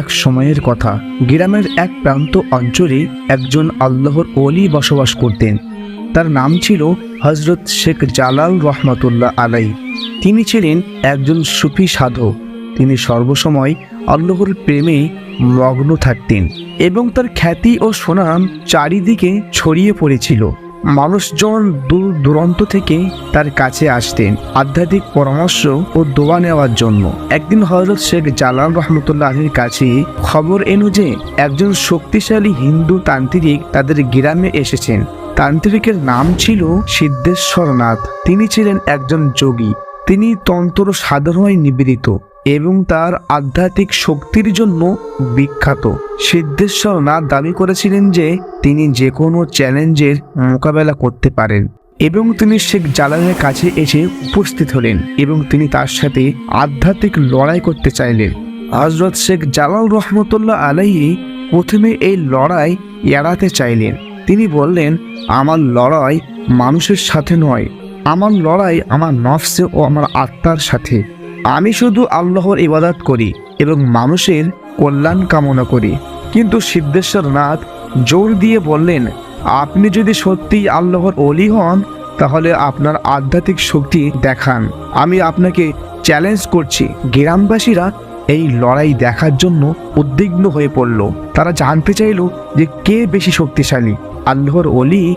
এক সময়ের কথা। গ্রামের এক প্রান্ত অঞ্চলে একজন আল্লাহর অলি বসবাস করতেন। তার নাম ছিল হজরত শেখ জালাল রহমতুল্লাহ আলাই তিনি ছিলেন একজন সুফি সাধক। তিনি সর্বসময় আল্লাহর প্রেমে মগ্ন থাকতেন এবং তার খ্যাতি ও সুনাম চারিদিকে ছড়িয়ে পড়েছিল। মানুষজন দূর দূরান্ত থেকে তার কাছে আসতেন আধ্যাত্মিক পরামর্শ ও দোয়া নেওয়ার জন্য। একদিন হজরত শেখ জালাল রহমতুল্লাহ আলীর কাছে খবর এলো যে একজন শক্তিশালী হিন্দু তান্ত্রিক তাদের গ্রামে এসেছেন। তান্ত্রিকের নাম ছিল সিদ্ধেশ্বরনাথ। তিনি ছিলেন একজন যোগী। তিনি তন্ত্র সাধারণই নিবেদিত এবং তার আধ্যাত্মিক শক্তির জন্য বিখ্যাত। সিদ্ধেশ্বর নাথ দাবি করেছিলেন যে তিনি যে কোনো চ্যালেঞ্জের মোকাবেলা করতে পারেন এবং তিনি শেখ জালালের কাছে এসে উপস্থিত হলেন এবং তিনি তার সাথে আধ্যাত্মিক লড়াই করতে চাইলেন। হজরত শেখ জালাল রহমতুল্লাহ আলাইহি প্রথমে এই লড়াই এড়াতে চাইলেন। তিনি বললেন, আমার লড়াই মানুষের সাথে নয়, আমার লড়াই আমার নফসে ও আমার আত্মার সাথে। আমি শুধু আল্লাহর ইবাদত করি এবং মানুষের কল্যাণ কামনা করি। কিন্তু সিদ্ধেশ্বর নাথ জোর দিয়ে বললেন, আপনি যদি সত্যিই আল্লাহর অলি হন, তাহলে আপনার আধ্যাত্মিক শক্তি দেখান। আমি আপনাকে চ্যালেঞ্জ করছি। গ্রামবাসীরা এই লড়াই দেখার জন্য উদ্বিগ্ন হয়ে পড়ল। তারা জানতে চাইল যে কে বেশি শক্তিশালী, আল্লাহর অলি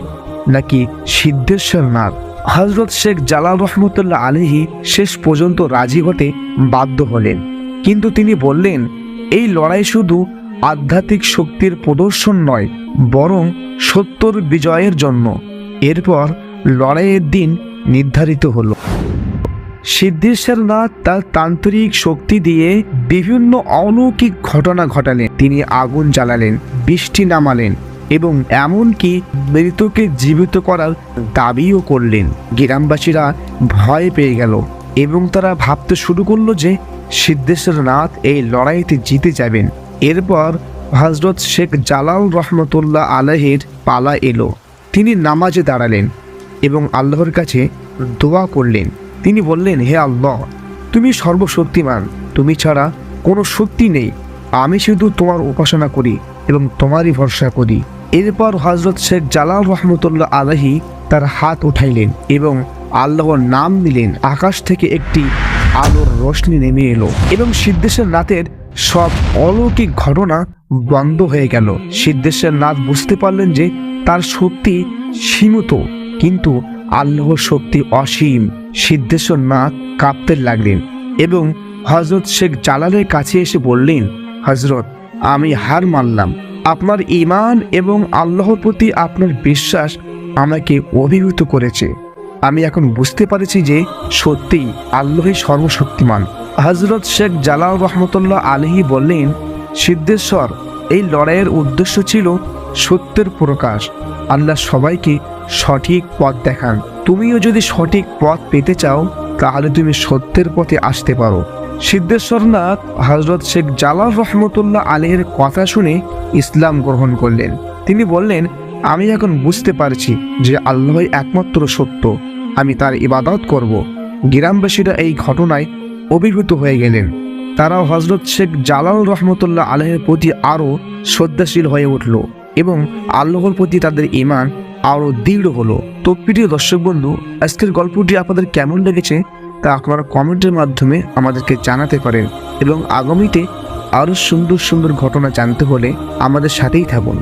নাকি সিদ্ধেশ্বর নাথ। হজরত শেখ জালাল রহমতুল্লাহ আলহি শেষ পর্যন্ত রাজি হতে বাধ্য হলেন। কিন্তু তিনি বললেন, এই লড়াই শুধু আধ্যাত্মিক শক্তির প্রদর্শন নয়, বরং সত্যর বিজয়ের জন্য। এরপর লড়াইয়ের দিন নির্ধারিত হল। সিদ্ধেশ্বর নাথ তার তান্ত্রিক শক্তি দিয়ে বিভিন্ন অলৌকিক ঘটনা ঘটালেন। তিনি আগুন জ্বালালেন, বৃষ্টি নামালেন এবং এমনকি মৃতকে জীবিত করার দাবিও করলেন। গ্রামবাসীরা ভয় পেয়ে গেল এবং তারা ভাবতে শুরু করল যে সিদ্ধেশ্বর নাথ এই লড়াইতে জিতে যাবেন। এরপর হজরত শেখ জালাল রহমতুল্লাহ আলহের পালা এলো। তিনি নামাজে দাঁড়ালেন এবং আল্লাহর কাছে দোয়া করলেন। তিনি বললেন, হে আল্লাহ, তুমি সর্বশক্তিমান। তুমি ছাড়া কোনো শক্তি নেই। আমি শুধু তোমার উপাসনা করি এবং তোমারই ভরসা করি। এরপর হজরত শেখ জালাল রহমতুল্লাহ আলহি তার হাত উঠাইলেন এবং আল্লাহর নাম নিলেন। আকাশ থেকে একটি আলোর রোশনি নেমে এলো এবং সিদ্ধেশ্বর নাথের সব অলৌকিক ঘটনা বন্ধ হয়ে গেল। সিদ্ধেশ্বর নাথ বুঝতে পারলেন যে তার শক্তি সীমিত, কিন্তু আল্লাহর শক্তি অসীম। সিদ্ধেশ্বর নাথ কাঁপতে লাগলেন এবং হজরত শেখ জালালের কাছে এসে বললেন হজরত আমি হার মানলাম আপনার ইমান এবং আল্লাহর প্রতি আপনার বিশ্বাস আমাকে অভিভূত করেছে। আমি এখন বুঝতে পারছি যে সত্যিই আল্লাহই সর্বশক্তিমান। হজরত শেখ জালাল রহমতুল্লাহ আলহি বললেন, সিদ্ধেশ্বর, এই লড়াইয়ের উদ্দেশ্য ছিল সত্যের প্রকাশ। আল্লাহ সবাইকে সঠিক পথ দেখান। তুমিও যদি সঠিক পথ পেতে চাও, তাহলে তুমি সত্যের পথে আসতে পারো। সিদ্ধেশ্বরনাথ হজরত শেখ জালাল রহমতুল্লাহ আলীর কথা শুনে ইসলাম গ্রহণ করলেন। তিনি বললেন, আমি এখন বুঝতে পারছি যে আল্লাহই একমাত্র সত্য। আমি তার ইবাদত করব। গ্রামবাসীরা এই ঘটনায় অভিভূত হয়ে গেলেন। তারাও হজরত শেখ জালাল রহমতুল্লাহ আলহের প্রতি আরও শ্রদ্ধাশীল হয়ে উঠল এবং আল্লাহর প্রতি তাদের ইমান আরও দৃঢ় হলো। তো প্রিয় দর্শক বন্ধু, আজকের গল্পটি আপনাদের কেমন লেগেছে? তা আপনারা কমেন্টের মাধ্যমে আমাদেরকে জানাতে পারেন এবং আগামীতে আরও সুন্দর সুন্দর ঘটনা জানতে হলে আমাদের সাথেই থাকুন।